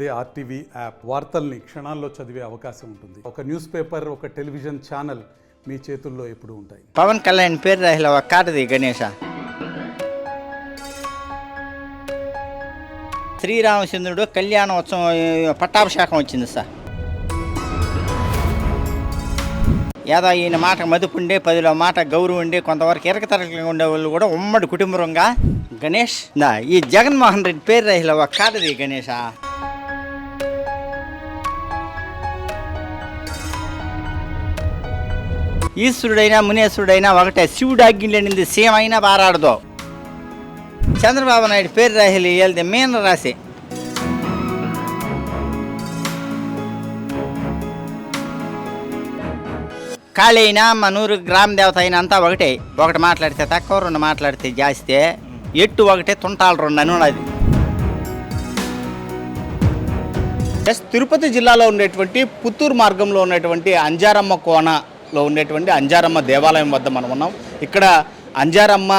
అదే RTV app వార్తల్ని క్షణాల్లో చదివే అవకాశం ఉంటుంది. ఒక న్యూస్ పేపర్ ఒక టెలివిజన్ ఛానల్ మీ చేతుల్లో ఎప్పుడు ఉంటాయి. పవన్ కళ్యాణ్ పేరు రాహిల కాటది గణేష. శ్రీరామచంద్రుడు కళ్యాణోత్సవం పట్టాభిషేకం వచ్చింది సార్. ఏదో ఈయన మాట మదుపుండే పదిలో మాట గౌరవం ఉండే కొంతవరకు ఎరకతరకగా ఉండే వాళ్ళు కూడా ఉమ్మడి కుటుంబంగా. గణేష్ ఈ జగన్మోహన్ రెడ్డి పేరు రాహిల కాటది గణేష. ఈశ్వరుడైనా మునేశ్వరుడైనా ఒకటే. శివుడు అగ్గిలేనింది సేమైనా పారాడదు చంద్రబాబు నాయుడు పేరు రాహిలి వెళ్తే మీన రాశి. ఖాళీ అయినా మనూరు గ్రామ దేవత అయినా అంతా ఒకటే. ఒకటి మాట్లాడితే తక్కువ రెండు మాట్లాడితే జాస్తే. ఎట్టు ఒకటే తుంటాలు రెండు అని ఉన్నది. ఎస్ తిరుపతి జిల్లాలో ఉండేటువంటి పుత్తూరు మార్గంలో ఉన్నటువంటి అంజారమ్మ కోన. లో ఉండేటువంటి అంజారమ్మ దేవాలయం వద్ద మనం ఉన్నాం. ఇక్కడ అంజారమ్మ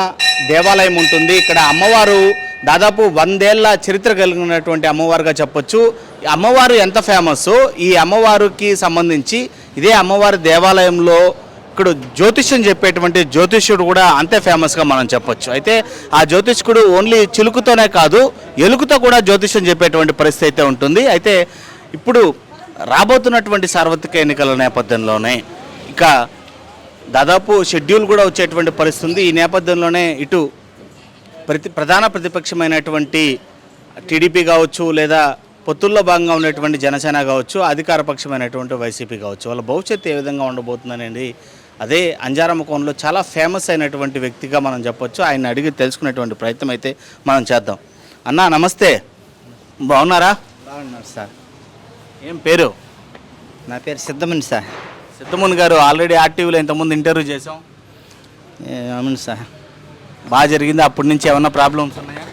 దేవాలయం ఉంటుంది. ఇక్కడ అమ్మవారు దాదాపు వందేళ్ళ చరిత్ర కలిగినటువంటి అమ్మవారుగా చెప్పొచ్చు. అమ్మవారు ఎంత ఫేమస్ ఈ అమ్మవారికి సంబంధించి ఇదే అమ్మవారి దేవాలయంలో ఇక్కడ జ్యోతిష్యం చెప్పేటువంటి జ్యోతిష్యుడు కూడా అంతే ఫేమస్గా మనం చెప్పొచ్చు. అయితే ఆ జ్యోతిష్కుడు ఓన్లీ చిలుకుతోనే కాదు ఎలుకతో కూడా జ్యోతిష్యం చెప్పేటువంటి పరిస్థితి అయితే ఉంటుంది. అయితే ఇప్పుడు రాబోతున్నటువంటి సార్వత్రిక ఎన్నికల నేపథ్యంలోనే ఇక దాదాపు షెడ్యూల్ కూడా వచ్చేటువంటి పరిస్థితి ఉంది ఈ నేపథ్యంలోనే ఇటు ప్రతి ప్రధాన ప్రతిపక్షమైనటువంటి టీడీపీ కావచ్చు లేదా పొత్తుల్లో భాగంగా ఉన్నటువంటి జనసేన కావచ్చు అధికార పక్షమైనటువంటి వైసీపీ కావచ్చు వాళ్ళ భవిష్యత్తు ఏ విధంగా ఉండబోతుందనేది అదే అంజారమ్మ కోణంలో చాలా ఫేమస్ అయినటువంటి వ్యక్తిగా మనం చెప్పొచ్చు. ఆయన అడిగి తెలుసుకునేటువంటి ప్రయత్నం అయితే మనం చేద్దాం. అన్నా నమస్తే. బాగున్నారా? బాగున్నారు సార్. ఏం పేరు? నా పేరు సిద్ధమని సార్. సిద్ధముని గారు ఆల్రెడీ ఆర్టీవీలో ఇంతకుముందు ఇంటర్వ్యూ చేసాం అవును సార్. బాగా జరిగింది? అప్పటి నుంచి ఏమన్నా ప్రాబ్లమ్స్ ఉన్నాయా?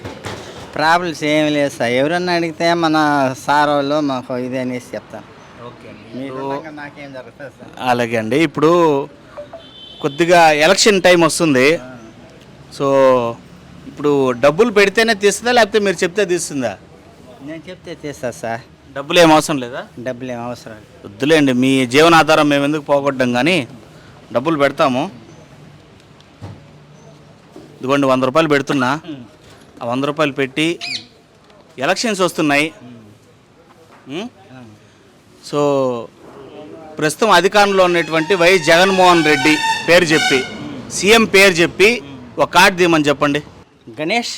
ప్రాబ్లమ్స్ ఏమి లేదు సార్. ఎవరన్నా అడిగితే మన సార్ వాళ్ళు మాకు ఇది అనేసి చెప్తాను ఓకే మీరు నాకేం జరుగుతుంది సార్? అలాగే అండి. ఇప్పుడు కొద్దిగా ఎలక్షన్ టైం వస్తుంది. సో ఇప్పుడు డబ్బులు పెడితేనే తీస్తుందా? లేకపోతే మీరు చెప్తే తీస్తుందా? నేను చెప్తే తీస్తా సార్. డబ్బులు ఏం అవసరం లేదా? డబ్బులు ఏం అవసరం వద్దులేండి మీ జీవనాధారం మేము ఎందుకు పోగొట్టడం కానీ డబ్బులు పెడతాము. ఇదిగోండి వంద రూపాయలు పెడుతున్నా. ఆ వంద రూపాయలు పెట్టి ఎలక్షన్స్ వస్తున్నాయి? సో ప్రస్తుతం అధికారంలో ఉన్నటువంటి వైఎస్ జగన్మోహన్ రెడ్డి పేరు చెప్పి సీఎం పేరు చెప్పి ఒక కార్డు తీయమని చెప్పండి. గణేష్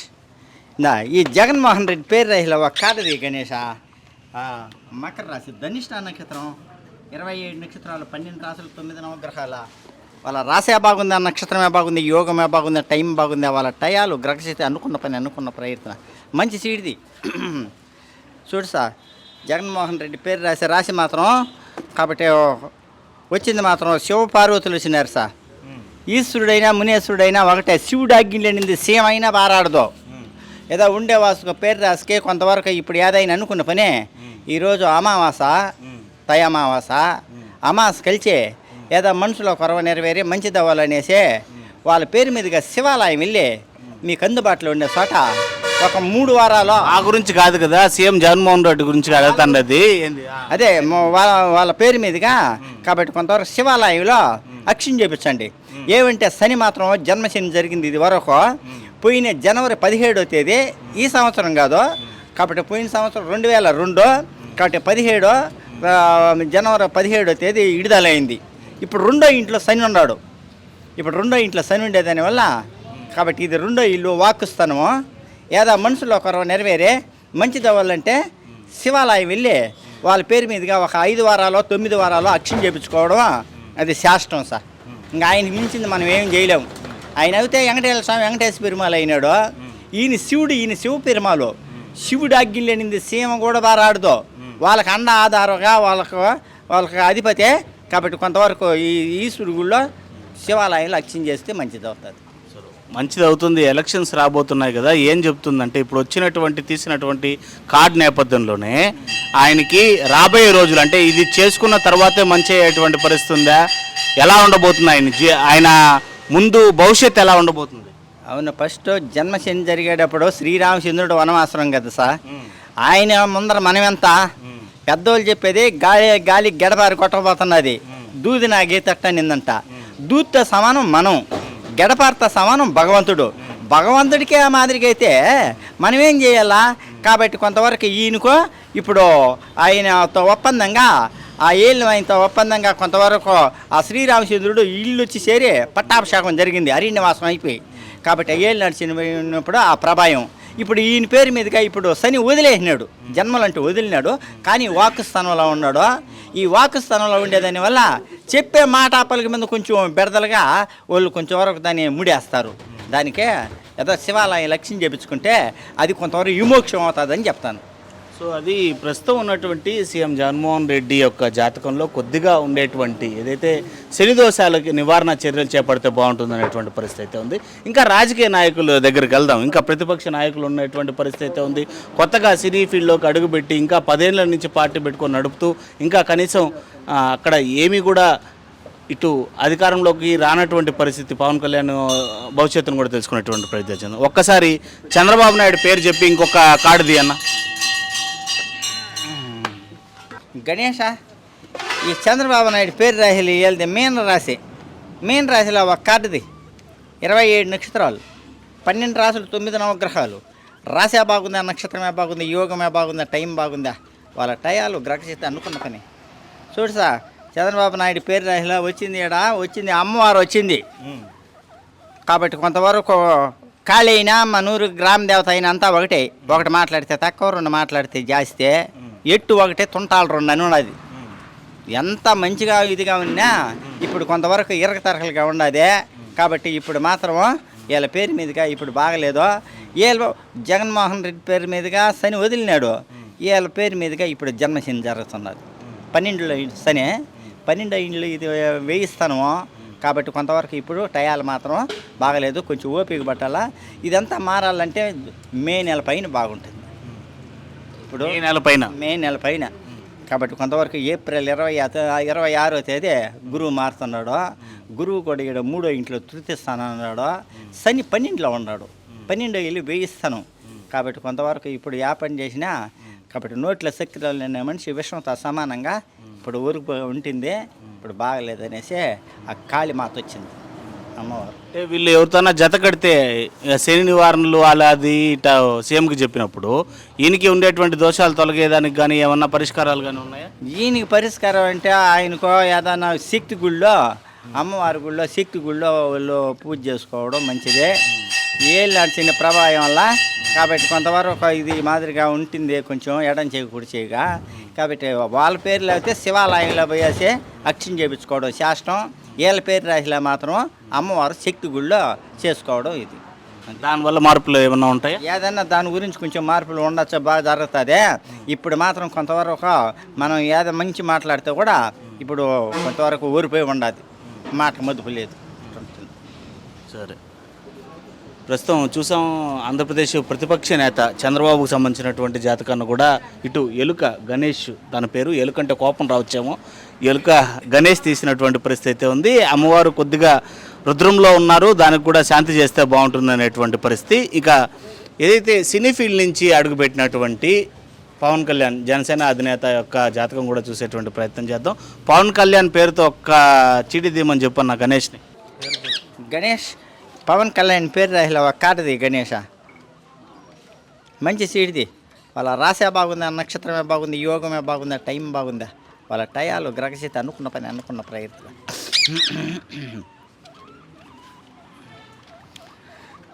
నా ఈ జగన్మోహన్ రెడ్డి పేరు రాహిల ఒక కాటది గణేష. మకర రాశి ధనిష్ట నక్షత్రం ఇరవై ఏడు నక్షత్రాలు పన్నెండు రాసులు తొమ్మిది నవగ్రహాల వాళ్ళ రాశే బాగుంది ఆ నక్షత్రమే బాగుంది యోగమే బాగుంది టైం బాగుంది వాళ్ళ టయాలు గ్రహస్థితి అనుకున్న పని అనుకున్న ప్రయత్నం. మంచి సీడిది. చూడు సార్ జగన్మోహన్ రెడ్డి పేరు రాసే రాశి మాత్రం కాబట్టి వచ్చింది మాత్రం శివ పార్వతులు వచ్చినారు సార్. ఈశ్వరుడైనా మునేశ్వరుడైనా ఒకటే శివుడు అగ్గిలేనింది సీమైనా బారాడదు ఏదో ఉండే వాసుకు పేరు రాసుకే కొంతవరకు ఇప్పుడు ఏదైనా అనుకున్న పనే. ఈరోజు అమావాస తయ అమావాస అమావాస కలిసి ఏదో మనుషుల కొరవ నెరవేరి మంచి దవ్వాలనేసి వాళ్ళ పేరు మీదుగా శివాలయం వెళ్ళి మీకు అందుబాటులో ఉండే చోట ఒక మూడు వారాలు ఆ గురించి కాదు కదా సీఎం జగన్మోహన్ రెడ్డి గురించి ఆ. అదే వాళ్ళ వాళ్ళ పేరు మీదుగా కాబట్టి కొంతవరకు శివాలయంలో అక్షం చేపించండి. ఏమంటే శని మాత్రం జన్మశని జరిగింది ఇది వరకు. పోయిన జనవరి పదిహేడో తేదీ ఈ సంవత్సరం కాదు. కాబట్టి పోయిన సంవత్సరం రెండు వేల రెండు కాబట్టి పదిహేడో జనవరి పదిహేడో తేదీ విడుదలైంది. ఇప్పుడు రెండో ఇంట్లో శని ఉన్నాడు. ఇప్పుడు రెండో ఇంట్లో శని ఉండేదాని వల్ల కాబట్టి ఇది రెండో ఇల్లు వాక్కుస్తానము ఏదో మనుషులు ఒకరు నెరవేరే మంచిది అవ్వాలంటే శివాలయం వెళ్ళి వాళ్ళ పేరు మీదుగా ఒక ఐదు వారాలు తొమ్మిది వారాలు అక్షం చేపించుకోవడం అది శాస్త్రం సార్. ఇంకా ఆయనకి మించింది మనం ఏం చేయలేము. ఆయన అయితే వెంకటేశ్వర స్వామి వెంకటేశ్వర పెరుమాలు అయినాడు. ఈయన శివుడు ఈయన శివ పెరుమాలు శివుడు అగ్గిలేనింది సీమ కూడా బారాడుదో వాళ్ళకి అండ ఆధారంగా వాళ్ళకు వాళ్ళకి అధిపతే. కాబట్టి కొంతవరకు ఈ ఈశ్వరుడు గుళ్ళో శివాలయంలో అక్షం చేస్తే మంచిది అవుతుంది మంచిది అవుతుంది ఎలక్షన్స్ రాబోతున్నాయి కదా. ఏం చెప్తుందంటే ఇప్పుడు వచ్చినటువంటి తీసినటువంటి కార్డ్ నేపథ్యంలోనే ఆయనకి రాబోయే రోజులు అంటే ఇది చేసుకున్న తర్వాతే మంచి అయ్యేటువంటి పరిస్థితి ఉందా? ఎలా ఉండబోతుంది ఆయన ఆయన ముందు భవిష్యత్తు ఎలా ఉండబోతుంది? అవును ఫస్ట్ జన్మశని జరిగేటప్పుడు శ్రీరామచంద్రుడు వనవాసరం కదా సార్. ఆయన ముందర మనం ఎంత పెద్దోళ్ళు చెప్పేది గాలి గాలి గడపారి కొట్టబోతున్నది. దూది నా గీతట్టనిందంట దూదితో సమానం మనం. గడపారితో సమానం భగవంతుడు. భగవంతుడికే ఆ మాదిరిగా అయితే మనం ఏం చేయాలా కాబట్టి కొంతవరకు ఈయనకో ఇప్పుడు ఆయనతో ఒప్పందంగా ఆ ఏళ్ళు ఆయనతో ఒప్పందంగా కొంతవరకు ఆ శ్రీరామచంద్రుడు ఇల్లు వచ్చి చేరి పట్టాభిషేకం జరిగింది. అరణ్యవాసం అయిపోయి. కాబట్టి ఆ ఏళ్ళు నడిచినప్పుడు ఆ ప్రభాయం ఇప్పుడు ఈయన పేరు మీదుగా ఇప్పుడు శని వదిలేసినాడు. జన్మలంటూ వదిలినాడు. కానీ వాక్ స్థానంలో ఉన్నాడు. ఈ వాక్ స్థానంలో ఉండేదాని వల్ల చెప్పే మాట పలికి మీద కొంచెం బెడదలుగా వాళ్ళు కొంచెం వరకు దాన్ని ముడేస్తారు. దానికే ఏదో శివాలయం లక్ష్యం చేపించుకుంటే అది కొంతవరకు విమోక్షం అవుతుందని చెప్తాను. సో అది ప్రస్తుతం ఉన్నటువంటి సీఎం జగన్మోహన్ రెడ్డి యొక్క జాతకంలో కొద్దిగా ఉండేటువంటి ఏదైతే శనిదోషాలకి నివారణ చర్యలు చేపడితే బాగుంటుంది అనేటువంటి పరిస్థితి అయితే ఉంది. ఇంకా రాజకీయ నాయకుల దగ్గరికి వెళ్దాం. ఇంకా ప్రతిపక్ష నాయకులు ఉన్నటువంటి పరిస్థితి అయితే ఉంది. కొత్తగా సినీ ఫీల్డ్లోకి అడుగుపెట్టి ఇంకా పదేళ్ళ నుంచి పార్టీ పెట్టుకొని నడుపుతూ ఇంకా కనీసం అక్కడ ఏమీ కూడా ఇటు అధికారంలోకి రానటువంటి పరిస్థితి పవన్ కళ్యాణ్ భవిష్యత్తును కూడా తెలుసుకునేటువంటి ప్రయత్నం ఒక్కసారి చంద్రబాబు నాయుడు పేరు చెప్పి ఇంకొక కార్డు అన్న గణేష ఈ చంద్రబాబు నాయుడు పేరు రాశిలో వెళ్తే మీన రాశి. మీన రాశిలో ఒక కార్డుది ఇరవై ఏడు నక్షత్రాలు పన్నెండు రాసులు తొమ్మిది నవగ్రహాలు. రాశే బాగుందా నక్షత్రమే బాగుంది యోగమే బాగుందా టైం బాగుందా? వాళ్ళ టయాలు గ్రహచిత అనుకున్న పని. చూడు సార్ చంద్రబాబు నాయుడు పేరు రాశిలో వచ్చింది ఈడ వచ్చింది అమ్మవారు వచ్చింది. కాబట్టి కొంతవరకు ఖాళీ అయినా మనూరు గ్రామ దేవత అయినా అంతా ఒకటే. ఒకటి మాట్లాడితే తక్కువ రెండు మాట్లాడితే జాస్తే. ఎట్టు ఒకటే తుంటాలు రెండు అని ఉన్నది. ఎంత మంచిగా ఇదిగా ఉన్నా ఇప్పుడు కొంతవరకు ఇరక తరకలుగా ఉన్నది కాబట్టి ఇప్పుడు మాత్రం వీళ్ళ పేరు మీదుగా ఇప్పుడు బాగలేదు వీళ్ళ జగన్మోహన్ రెడ్డి పేరు మీదుగా శని వదిలినాడు. వీళ్ళ పేరు మీదుగా ఇప్పుడు జన్మశని జరుగుతున్నది. పన్నెండులో శని పన్నెండు ఇండ్లు ఇది వేయిస్తాను. కాబట్టి కొంతవరకు ఇప్పుడు టయాలు మాత్రం బాగలేదు. కొంచెం ఓపిక పట్టాలా. ఇదంతా మారాలంటే మే నెల పైన బాగుంటుంది. ఇప్పుడు ఈ నెల పైన మే నెల పైన కాబట్టి కొంతవరకు ఏప్రిల్ ఇరవై ఇరవై ఆరో తేదీ గురువు మారుతున్నాడు. గురువు కూడా ఇక్కడ మూడో ఇంట్లో తృతీయ స్థానం అన్నాడు శని పన్నెండులో ఉన్నాడు. పన్నెండో ఇల్లు వేయిస్తాను కాబట్టి కొంతవరకు ఇప్పుడు ఏ పని చేసినా కాబట్టి నోట్ల శక్తిలో లేని మనిషి విషంతో సమానంగా ఇప్పుడు ఊరికి ఉంటుంది ఇప్పుడు బాగలేదనేసి ఆ కాళీ మాత వచ్చింది అమ్మవారు. అంటే వీళ్ళు ఎవరితోనా జత కడితే శని నివారణలు అలా అది ఇట్లా సీఎంకి చెప్పినప్పుడు ఈయనకి ఉండేటువంటి దోషాలు తొలగేదానికి కానీ ఏమన్నా పరిష్కారాలు కానీ ఉన్నాయా? ఈయనకి పరిష్కారం అంటే ఆయనకో ఏదైనా శక్తి గుళ్ళో అమ్మవారి గుళ్ళో శక్తి గుళ్ళో వాళ్ళు పూజ చేసుకోవడం మంచిదే. ఏళ్ళు నడిచిన ప్రభావం వల్ల కాబట్టి కొంతవరకు ఇది మాదిరిగా ఉంటుంది కొంచెం ఎడం చేయి కుడి చేయగా. కాబట్టి వాళ్ళ పేర్లు అయితే శివాలయంలో పోయేసి అక్షం చేయించుకోవడం శాస్త్రం. వీళ్ళ పేరు రాసిలో మాత్రం అమ్మవారు శక్తి గుళ్ళో చేసుకోవడం ఇది. దానివల్ల మార్పులు ఏమన్నా ఉంటాయా? ఏదన్నా దాని గురించి కొంచెం మార్పులు ఉండొచ్చు? బాగా జరుగుతుంది. ఇప్పుడు మాత్రం కొంతవరకు మనం ఏదో మంచి మాట్లాడితే కూడా ఇప్పుడు కొంతవరకు ఊరిపోయి ఉండదు. మాట మదుపు లేదు. సరే. ప్రస్తుతం చూసాం ఆంధ్రప్రదేశ్ ప్రతిపక్ష నేత చంద్రబాబుకు సంబంధించినటువంటి జాతకాన్ని కూడా ఇటు ఎలుక గణేష్ తన పేరు ఎలుక అంటే కోపం రావచ్చేమో. ఎలుక గణేష్ తీసినటువంటి పరిస్థితి అయితే ఉంది. అమ్మవారు కొద్దిగా రుద్రంలో ఉన్నారు. దానికి కూడా శాంతి చేస్తే బాగుంటుంది అనేటువంటి పరిస్థితి. ఇక ఏదైతే సినీ ఫీల్డ్ నుంచి అడుగుపెట్టినటువంటి పవన్ కళ్యాణ్ జనసేన అధినేత యొక్క జాతకం కూడా చూసేటువంటి ప్రయత్నం చేద్దాం. పవన్ కళ్యాణ్ పేరుతో ఒక్క చీటి తీయమని చెప్పన్న గణేష్ని. గణేష్ పవన్ కళ్యాణ్ పేరు రాహిలో ఒక కాటది గణేష. మంచి సీడ్ది వాళ్ళ రాసే బాగుందా నక్షత్రమే బాగుంది యోగమే బాగుందా టైం బాగుందా? వాళ్ళ టయాలు గ్రహశీత అనుకున్న పని అనుకున్న ప్రయత్నం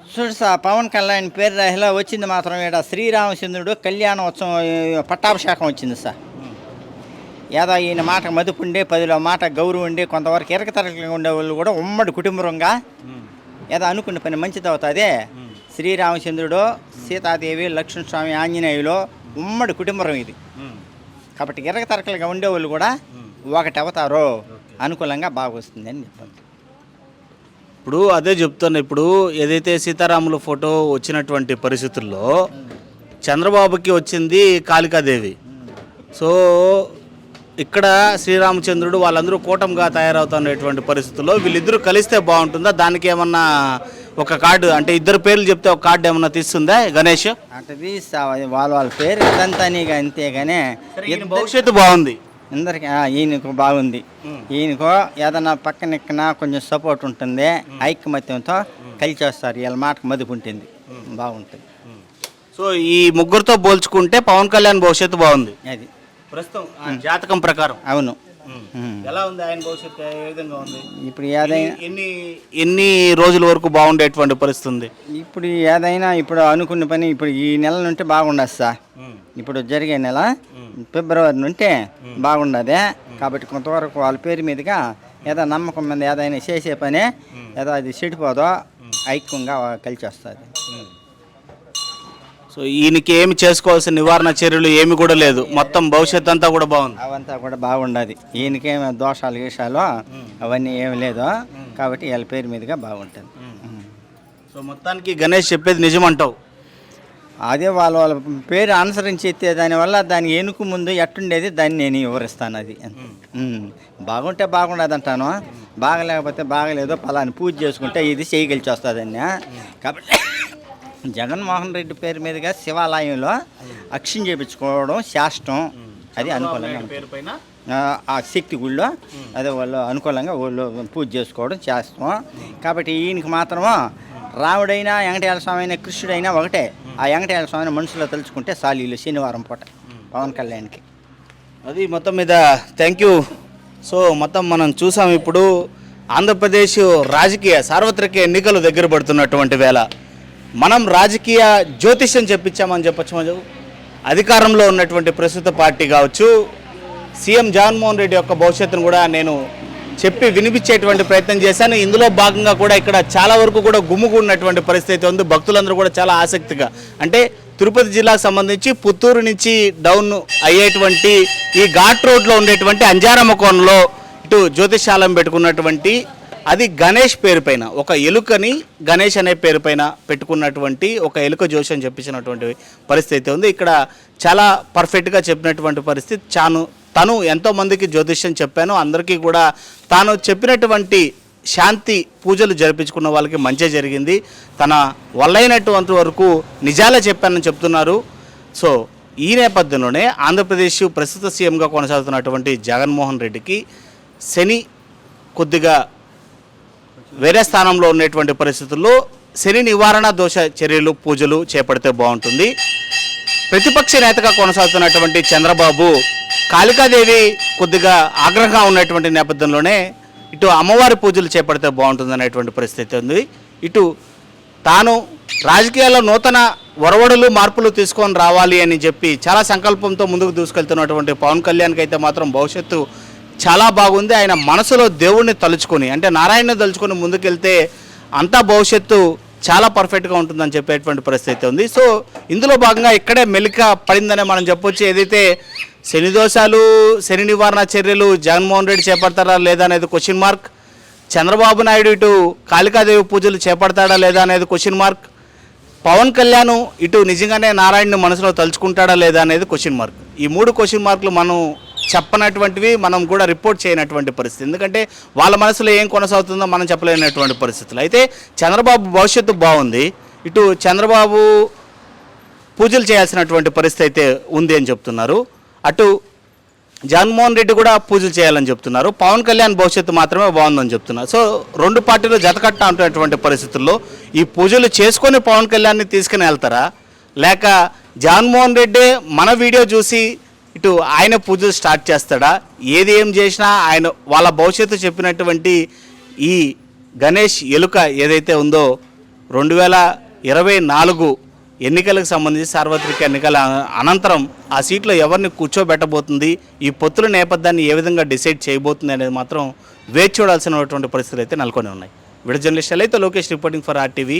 చూడు సార్ పవన్ కళ్యాణ్ పేరు రాహిలో వచ్చింది మాత్రం ఇక్కడ శ్రీరామచంద్రుడు కళ్యాణోత్సవం ఉత్సవం పట్టాభిషేకం వచ్చింది సార్ ఏదో ఈయన మాట మదుపుండే పదిలో మాట గౌరవం ఉండే కొంతవరకు ఎరక ఉండే వాళ్ళు కూడా ఉమ్మడి కుటుంబంగా ఏదో అనుకున్న పని మంచిది అవుతుంది శ్రీరామచంద్రుడు సీతాదేవి లక్ష్మణస్వామి ఆంజనేయులు ఉమ్మడి కుటుంబం ఇది. కాబట్టి ఎరక తరకలుగా ఉండేవాళ్ళు కూడా ఒకటి అవుతారు అనుకూలంగా బాగా వస్తుంది అని చెప్పాను ఇప్పుడు అదే చెప్తున్నా ఇప్పుడు ఏదైతే సీతారాముల ఫోటో వచ్చినటువంటి పరిస్థితుల్లో చంద్రబాబుకి వచ్చింది కాళికాదేవి. సో ఇక్కడ శ్రీరామచంద్రుడు వాళ్ళందరూ కూటమిగా తయారవుతున్నటువంటి పరిస్థితుల్లో వీళ్ళిద్దరూ కలిస్తే బాగుంటుందా? దానికి ఏమన్నా ఒక కార్డు అంటే ఇద్దరు పేర్లు చెప్తే ఒక కార్డు ఏమన్నా తీస్తుందా గణేష్? అటు తీస్తా వాళ్ళ వాళ్ళ పేరు ఇదంతా నీకు అంతేగానే భవిష్యత్తు బాగుంది. అందరికి ఈయనకు బాగుంది. ఈయనకు ఏదన్నా పక్కన ఎక్కన కొంచెం సపోర్ట్ ఉంటుంది. ఐకమత్యంతో కలిసి వస్తారు వీళ్ళ మాటకు మదుపు ఉంటుంది బాగుంటుంది. సో ఈ ముగ్గురుతో పోల్చుకుంటే పవన్ కళ్యాణ్ భవిష్యత్తు బాగుంది. అది. ప్రస్తుతం ఆ జాతకం ప్రకారం. అవును. ఎలా ఉంది ఆయన భవిష్యత్తు? ఏ విధంగా ఉంది? ఇప్పుడు ఏదైనా ఎన్ని ఎన్ని రోజుల వరకు బాగుండేటువంటి పరిస్థితి ఉంది? ఇప్పుడు ఏదైనా ఇప్పుడు అనుకున్న పని ఇప్పుడు ఈ నెల నుండి బాగుండదు సార్. ఇప్పుడు జరిగే నెల ఫిబ్రవరి నుండి బాగుండదు. కాబట్టి కొంతవరకు వాళ్ళ పేరు మీదుగా ఏదో నమ్మకం మీద ఏదైనా చేసే పని ఏదో అది చెడిపోదో ఐక్యంగా కలిసి వస్తుంది. సో ఈయనకి ఏమి చేసుకోవాల్సిన నివారణ చర్యలు ఏమి కూడా లేదు. మొత్తం భవిష్యత్తు అంతా కూడా బాగుంది. అవంతా కూడా బాగుండదు. ఈయనకేమి దోషాలు గీషాలు అవన్నీ ఏమి లేదు కాబట్టి వీళ్ళ పేరు మీదుగా బాగుంటుంది. సో మొత్తానికి గణేష్ చెప్పేది నిజమంటావు. అదే వాళ్ళ వాళ్ళ పేరు అనుసరించి ఎత్తే దానివల్ల దాని ఎనుకు ముందు ఎట్టుండేది దాన్ని నేను వివరిస్తాను అది. బాగుంటే బాగుండదు అంటాను బాగలేకపోతే బాగలేదు. పలాని పూజ చేసుకుంటే ఇది చేయగలిచి వస్తుందని కాబట్టి జగన్మోహన్ రెడ్డి పేరు మీదుగా శివాలయంలో అక్షం చేపించుకోవడం శాస్త్రం. అది అనుకూలంగా ఉంటుంది. పేరు పైన? ఆ, ఆ శక్తి గుళ్ళో అదే వాళ్ళు అనుకూలంగా వాళ్ళు పూజ చేసుకోవడం చేస్తాం. కాబట్టి ఈయనకి మాత్రము రాముడైనా వెంకటేశ్వర స్వామి అయినా కృష్ణుడైనా ఒకటే. ఆ వెంకటేశ్వర స్వామిని మనసులో తలుచుకుంటే సాలీలు శనివారం పూట పవన్ కళ్యాణ్కి. అది మొత్తం మీద థ్యాంక్ యూ సో మొత్తం మనం చూసాం ఇప్పుడు ఆంధ్రప్రదేశ్ రాజకీయ సార్వత్రిక ఎన్నికలు దగ్గర పడుతున్నటువంటి వేళ. మనం రాజకీయ జ్యోతిష్యం చెప్పించామని చెప్పొచ్చు మనం అధికారంలో ఉన్నటువంటి ప్రస్తుత పార్టీ కావచ్చు సీఎం జగన్మోహన్ రెడ్డి యొక్క భవిష్యత్తును కూడా నేను చెప్పి వినిపించేటువంటి ప్రయత్నం చేశాను. ఇందులో భాగంగా కూడా ఇక్కడ చాలా వరకు కూడా గుమ్ముగున్నటువంటి పరిస్థితి ఉంది. భక్తులందరూ కూడా చాలా ఆసక్తిగా. అంటే తిరుపతి జిల్లాకు సంబంధించి పుత్తూరు నుంచి డౌన్ అయ్యేటువంటి ఈ ఘాట్ రోడ్లో ఉండేటువంటి అంజారమ్మ కోణంలో ఇటు జ్యోతిషాలం పెట్టుకున్నటువంటి అది గణేష్ పేరు పైన ఒక ఎలుకని గణేష్ అనే పేరు పైన పెట్టుకున్నటువంటి ఒక ఎలుక జోషి అని చెప్పించినటువంటి పరిస్థితి ఉంది. ఇక్కడ చాలా పర్ఫెక్ట్గా చెప్పినటువంటి పరిస్థితి. చాను తను ఎంతోమందికి జ్యోతిష్యం చెప్పాను. అందరికీ కూడా తాను చెప్పినటువంటి శాంతి పూజలు జరిపించుకున్న వాళ్ళకి మంచి జరిగింది. తన వల్లైనటువంటి వరకు నిజాలే చెప్పానని చెప్తున్నారు. సో ఈ నేపథ్యంలోనే ఆంధ్రప్రదేశ్ ప్రస్తుత సీఎంగా కొనసాగుతున్నటువంటి జగన్మోహన్ రెడ్డికి శని కొద్దిగా వేరే స్థానంలో ఉన్నటువంటి పరిస్థితుల్లో శని నివారణ దోష చర్యలు పూజలు చేపడితే బాగుంటుంది. ప్రతిపక్ష నేతగా కొనసాగుతున్నటువంటి చంద్రబాబు కాళికాదేవి కొద్దిగా ఆగ్రహంగా ఉన్నటువంటి నేపథ్యంలోనే ఇటు అమ్మవారి పూజలు చేపడితే బాగుంటుంది అనేటువంటి పరిస్థితి ఉంది. ఇటు తాను రాజకీయాల్లో నూతన ఒరవడులు మార్పులు తీసుకొని రావాలి అని చెప్పి చాలా సంకల్పంతో ముందుకు దూసుకెళ్తున్నటువంటి పవన్ కళ్యాణ్కి అయితే మాత్రం భవిష్యత్తు చాలా బాగుంది. ఆయన మనసులో దేవుణ్ణి తలుచుకొని అంటే నారాయణని తలుచుకొని ముందుకెళ్తే అంతా భవిష్యత్తు చాలా పర్ఫెక్ట్గా ఉంటుందని చెప్పేటువంటి పరిస్థితి ఉంది. సో ఇందులో భాగంగా ఇక్కడే మెలిక పడిందనే మనం చెప్పొచ్చు. ఏదైతే శని దోషాలు శని నివారణ చర్యలు జగన్మోహన్ రెడ్డి చేపడతారా లేదా అనేది క్వశ్చన్ మార్క్ చంద్రబాబు నాయుడు ఇటు కాళికాదేవి పూజలు చేపడతాడా లేదా అనేది క్వశ్చన్ మార్క్ పవన్ కళ్యాణ్ ఇటు నిజంగానే నారాయణని మనసులో తలుచుకుంటాడా లేదా అనేది క్వశ్చన్ మార్క్ ఈ మూడు క్వశ్చన్ మార్కులు మనం చెప్పనటువంటివి మనం కూడా రిపోర్ట్ చేయనటువంటి పరిస్థితి. ఎందుకంటే వాళ్ళ మనసులో ఏం కొనసాగుతుందో మనం చెప్పలేనటువంటి పరిస్థితులు. అయితే చంద్రబాబు భవిష్యత్తు బాగుంది. ఇటు చంద్రబాబు పూజలు చేయాల్సినటువంటి పరిస్థితి అయితే ఉంది అని చెప్తున్నారు. అటు జగన్మోహన్ రెడ్డి కూడా పూజలు చేయాలని చెప్తున్నారు. పవన్ కళ్యాణ్ భవిష్యత్తు మాత్రమే బాగుందని చెప్తున్నారు. సో రెండు పార్టీలు జతకట్ట అంటున్నటువంటి పరిస్థితుల్లో ఈ పూజలు చేసుకొని పవన్ కళ్యాణ్ని తీసుకుని వెళ్తారా? లేక జగన్మోహన్ రెడ్డి మన వీడియో చూసి ఇటు ఆయన పూజలు స్టార్ట్ చేస్తాడా? ఏది ఏం చేసినా ఆయన వాళ్ళ భవిష్యత్తు చెప్పినటువంటి ఈ గణేష్ ఎలుక ఏదైతే ఉందో రెండు వేల ఇరవై నాలుగు ఎన్నికలకు సంబంధించి సార్వత్రిక ఎన్నికల అనంతరం ఆ సీట్లో ఎవరిని కూర్చోబెట్టబోతుంది ఈ పొత్తుల నేపథ్యాన్ని ఏ విధంగా డిసైడ్ చేయబోతుంది అనేది మాత్రం వేచి చూడాల్సినటువంటి పరిస్థితులు అయితే నెలకొని ఉన్నాయి. విడ జర్నలిస్ట్ అయితే Lokesh reporting for RTV.